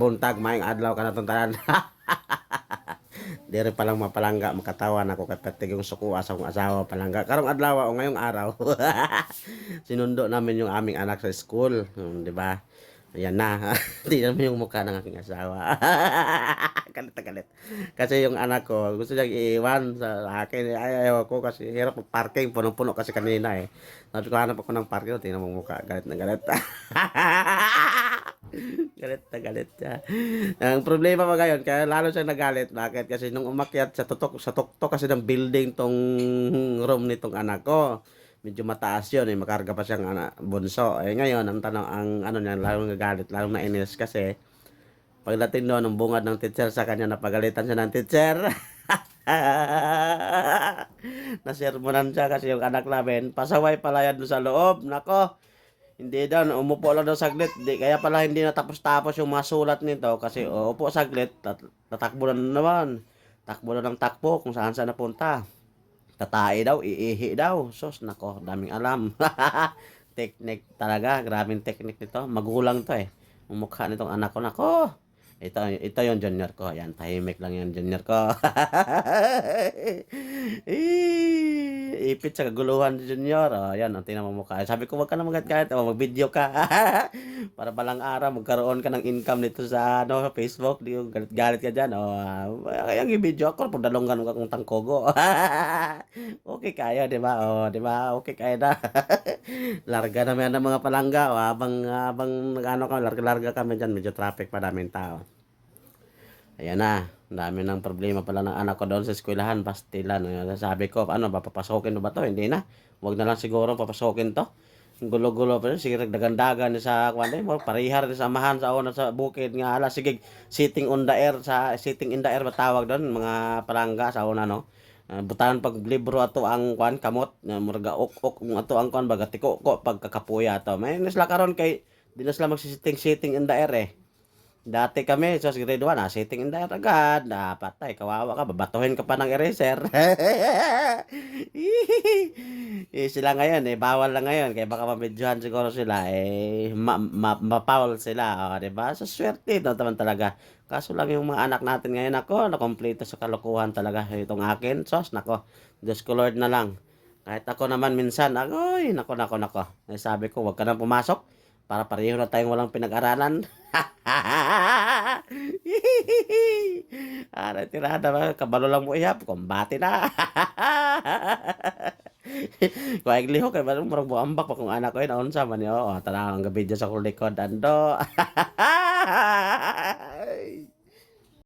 buntag maing adlaw ka na tanan. Dire pa lang mapalangga makatawan ako kay pati yung suko sa akong asawa palangga. Karong adlaw o ngayong araw. Sinundo namin yung aming anak sa school, Hmm, di ba? Ayan na. Hindi naman yung mukha ng aking asawa. galit na galit. Kasi yung anak ko, gusto niya iiwan sa akin. Ay, ayaw ko kasi hirap mag parking. Punong-puno kasi kanina eh. Sabi ko, hanap ako ng parking. Tingnan mo mukha. Galit na galit. Galit na galit siya. Ang problema pa ngayon, kaya lalo siya nagalit. Bakit? Kasi nung umakyat sa tutok, sa tuktok kasi ng building tong room nitong anak ko. Medyo mataas yun, eh, makarga pa siyang anak, bunso. Eh ngayon, ang tanong, ang ano niya, lalong nagalit, lalong nainis kasi pagdating doon, ang bungad ng teacher sa kanya, napagalitan siya ng teacher. Nasermonan siya kasi yung anak namin, pasaway pala yan sa loob. Nako, hindi daw, umupo lang daw saglit. Di, kaya pala hindi natapos-tapos yung mga sulat nito kasi oh, upo saglit, tat, tatakbo na naman. Takbo na ng takbo kung saan saan napunta. Tatay daw, iihi daw. Sos, nako, daming alam. technique talaga, grabing technique nito. Magulang to eh. Ang mukha nitong anak ko, nako. Ito, ito yung junior ko. Ayan, tahimik lang yung junior ko. Ipit sa kaguluhan ni junior. Oh, ayan, ang tingnan mo mukha. Sabi ko, wag ka na magat kahit. Oh, mag-video ka. Para balang araw, magkaroon ka ng income nito sa ano, Facebook. Di yung galit-galit ka dyan. Oh, uh, kaya yung video ako, pagdalonggan ko kung tangkogo. okay kaya, di ba? Oh, di ba? Okay kaya na. larga naman ng mga palangga. Oh, habang, habang nag-ano ka, larga-larga kami dyan. Medyo traffic pa daming tao. Ayan na, ang dami ng problema pala ng anak ko doon sa eskwelahan, pastilan. Sabi ko, ano, ba, papasokin ba to? Hindi na. Huwag na lang siguro papasokin to. Gulo-gulo pa. Sige, dagandagan sa, kwan eh, mo, parihar ni samahan sa una sa bukid nga, ala, sige, sitting on the air, sa, sitting in the air, matawag doon, mga palangga sa una, no? Uh, pag libro ato ang kwan kamot murga ok ok ato ang kwan baga tiko ko pagkakapuya to may nasla karon kay di na sila magsisitting sitting in the air eh Dati kami, sa grade 1, ah, sitting in the agad. Ah, patay, kawawa ka, babatuhin ka pa ng eraser. eh, sila ngayon, eh, bawal na ngayon. Kaya baka mamedyohan siguro sila, eh, ma, ma, ma-foul sila. Oh, diba? Sa swerte, no, naman talaga. Kaso lang yung mga anak natin ngayon, ako, nakompleto sa kalokohan talaga. Itong akin, sos, nako, Diyos ko Lord na lang. Kahit ako naman minsan, agoy, nako, nako, nako. Eh, sabi ko, wag ka nang pumasok para pareho na tayong walang pinag-aralan. Ara, tirada ba? Kabalo lang mo ihap. Kumbati na. Kung ay liho kay parang murag buambak pa kung anak ko yun. Naunsa man yun. Oh, tanang ang gabi sa kulikod. Ando.